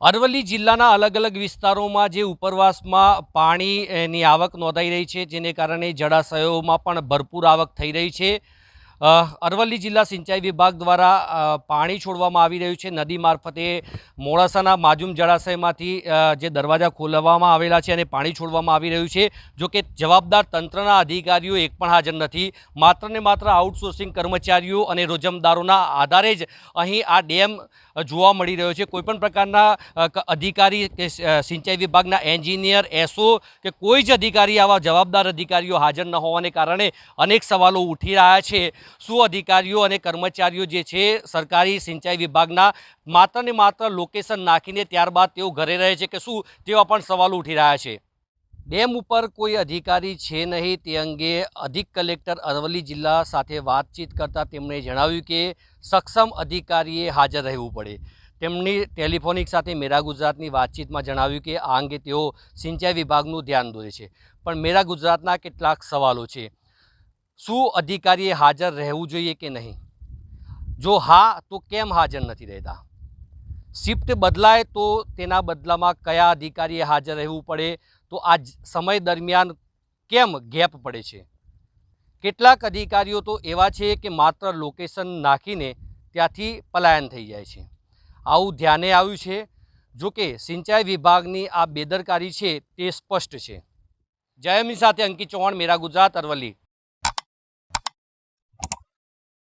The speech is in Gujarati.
અરવલ્લી જિલ્લાના અલગ અલગ વિસ્તારોમાં જે ઉપરવાસમાં પાણીની આવક નોંધાઈ રહી છે, જેને કારણે જળાશયોમાં પણ ભરપૂર આવક થઈ રહી છે. અરવલ્લી જિલ્લા સિંચાઈ વિભાગ દ્વારા પાણી છોડવામાં આવી રહ્યું છે. નદી મારફતે મોડાસાના માજુમ જળાશયમાંથી જે દરવાજા ખોલવામાં આવેલા છે અને પાણી છોડવામાં આવી રહ્યું છે. જો કે જવાબદાર તંત્રના અધિકારીઓ એક પણ હાજર નથી. માત્ર ને માત્ર આઉટસોર્સિંગ કર્મચારીઓ અને રોજમદારોના આધારે જ અહીં આ ડેમ જોવા મળી રહ્યો છે. કોઈપણ પ્રકારના અધિકારી કે સિંચાઈ વિભાગના એન્જિનિયર, એસઓ કે કોઈ જ અધિકારી આવા જવાબદાર અધિકારીઓ હાજર ન હોવાને કારણે અનેક સવાલો ઉઠી રહ્યા છે. શું અધિકારીઓ અને કર્મચારીઓ જે છે સરકારી સિંચાઈ વિભાગના માત્ર ને માત્ર લોકેશન નાખીને ત્યારબાદ તેઓ ઘરે રહે છે કે શું તેવા પણ સવાલો ઉઠી રહ્યા છે? ડેમ ઉપર કોઈ અધિકારી છે નહીં તે અંગે અધિક કલેક્ટર અરવલ્લી જિલ્લા સાથે વાતચીત કરતાં તેમણે જણાવ્યું કે સક્ષમ અધિકારીએ હાજર રહેવું પડે. તેમની ટેલિફોનિક સાથે મેરા ગુજરાતની વાતચીતમાં જણાવ્યું કે આ અંગે તેઓ સિંચાઈ વિભાગનું ધ્યાન દોરે છે. પણ મેરા ગુજરાતના કેટલાક સવાલો છે. શું અધિકારીએ હાજર રહેવું જોઈએ કે નહીં? જો હા, તો કેમ હાજર નથી રહેતા? શિફ્ટ બદલાય તો તેના બદલામાં કયા અધિકારીએ હાજર રહેવું પડે? તો આ સમય દરમિયાન કેમ ગેપ પડે છે? કેટલાક અધિકારીઓ તો એવા છે કે માત્ર લોકેશન નાખીને ત્યાંથી પલાયન થઈ જાય છે. આવું ધ્યાને આવ્યું છે? જો કે સિંચાઈ વિભાગની આ બેદરકારી છે તે સ્પષ્ટ છે. જયમની સાથે અંકિત ચૌહાણ, મેરા ગુજરાત, અરવલ્લી.